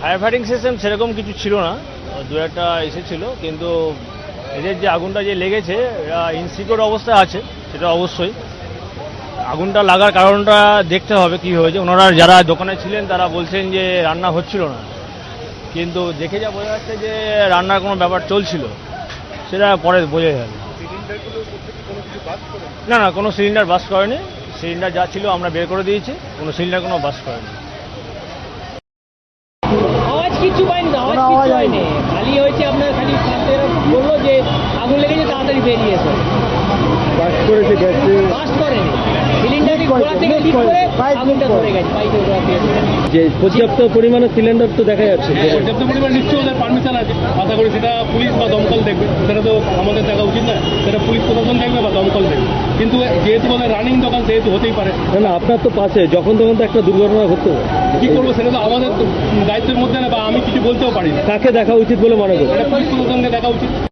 Fire fighting system সেরকম কিছু ছিল না। দু একটা এসেছিল, কিন্তু এদের যে আগুনটা যে লেগেছে, এরা ইনসিকিউর অবস্থায় আছে, সেটা অবশ্যই। আগুনটা লাগার কারণটা দেখতে হবে কি হয়েছে। ওনারা যারা দোকানে ছিলেন, তারা বলছেন যে রান্না হচ্ছিল না। কিন্তু দেখে যা বোঝা যাচ্ছে যে রান্নার কোনো ব্যাপার চলছিল। সেটা পরে বোঝা যাবে। না না, কোনো সিলিন্ডার বাস করেনি। সিলিন্ডার যা ছিল আমরা বের করে দিয়েছি, কোনো সিলিন্ডার কোনো বাস করেনি। হয়নি। হয়নি খালি হয়েছে আপনার খালি বলল যে আগুন লেগেছে তাড়াতাড়ি বেরিয়ে এসো বাস করেছে গেছে ফার্স্ট করেনি। সিলিন্ডার Leak থেকে লিক করে আগুনটা ধরে গেছে। পাইপের গোড়া থেকে যে পর্যাপ্ত পরিমাণে সিলিন্ডার তো দেখা যাচ্ছে। পর্যাপ্ত পরিমাণ নিশ্চয়ই ওদের পারমিশন আছে। আশা করি সেটা পুলিশ বা দমকল দেখবে। সেটা তো আমাদের দেখা উচিত না সেটা পুলিশ প্রশাসন দেখবে বা দমকল দেখবে। কিন্তু যেহেতু বলে রানিং দোকান সেহেতু হতেই পারে। না না আপনার তো পাশে। যখন তখন তো একটা দুর্ঘটনা ঘটতে। কি করব? সেটা তো আমাদের দায়িত্বের মধ্যে না বা আমি কিছু বলতেও পারি না। কাকে দেখা উচিত বলে মনে এটা পুলিশ প্রশাসনকে দেখা উচিত।